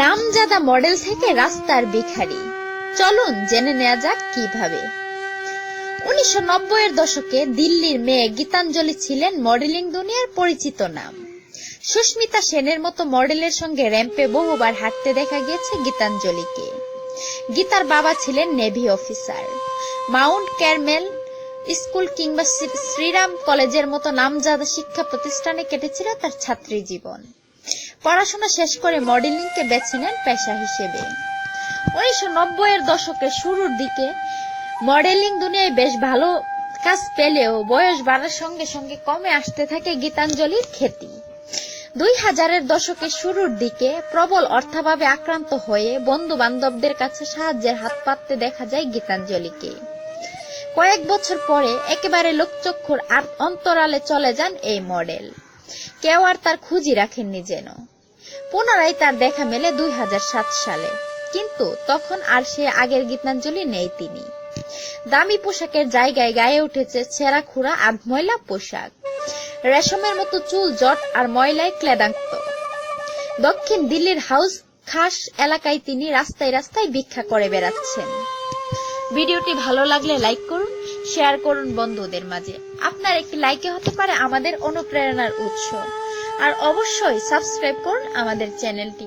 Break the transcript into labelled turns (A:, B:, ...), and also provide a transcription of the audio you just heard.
A: নামজাদা model থেকে রাস্তার ভিখারি। চলুন জেনে নেওয়া যাক কীভাবে। উনিশশো এর দশকে দিল্লির মেয়ে গীতাঞ্জলি ছিলেন মডেলিং দুনিয়ার পরিচিত নাম। সুস্মিতা সেনের মতো মডেলের সঙ্গে র্যাম্পে বহুবার হাঁটতে দেখা গিয়েছে গীতাঞ্জলিকে। গীতার বাবা ছিলেন navy officer. Mount Carmel school কিংবা শ্রীরাম কলেজের মতো নামজাদা শিক্ষা প্রতিষ্ঠানে কেটেছিল তার ছাত্রী জীবন। পড়াশোনা শেষ করে মডেলিংকে বেছে নেন পেশা হিসেবে। উনিশশো এর দশকের শুরুর দিকে মডেলিং দুনিয়ায় বেশ ভালো কাজ পেলেও বয়স বাড়ার সঙ্গে সঙ্গে কমে আসতে থাকে গীতাঞ্জলির খ্যাতি। দুই হাজারের দশকের শুরুর দিকে প্রবল অর্থাভাবে আক্রান্ত হয়ে বন্ধু বান্ধবদের কাছে সাহায্যের হাত পাততে দেখা যায় গীতাঞ্জলিকে। কয়েক বছর পরে একেবারে লোকচক্ষুর অন্তরালে চলে যান এই মডেল। কেউ আর তার খুঁজি রাখেননি যেন। পুনরায় তার দেখা মেলে দুই হাজার সাত সালে। কিন্তু তখন আর সে আগের গীতাঞ্জলি নেই তিনি। দামি পোশাকের জায়গায় গায়ে উঠেছে ছেঁড়া খুঁড়া আর ময়লা পোশাক। রেশমের মতো চুল, জট আর ময়লায় ক্লেদাক্ত। দক্ষিণ দিল্লির হাউস খাস এলাকায় তিনি রাস্তায় রাস্তায় ভিক্ষা করে বেড়াচ্ছেন। ভিডিওটি ভালো লাগলে লাইক করুন শেয়ার করুন বন্ধুদের মাঝে। আপনার একটি লাইকে হতে পারে আমাদের অনুপ্রেরণার উৎস। আর অবশ্যই সাবস্ক্রাইব করুন আমাদের চ্যানেলটি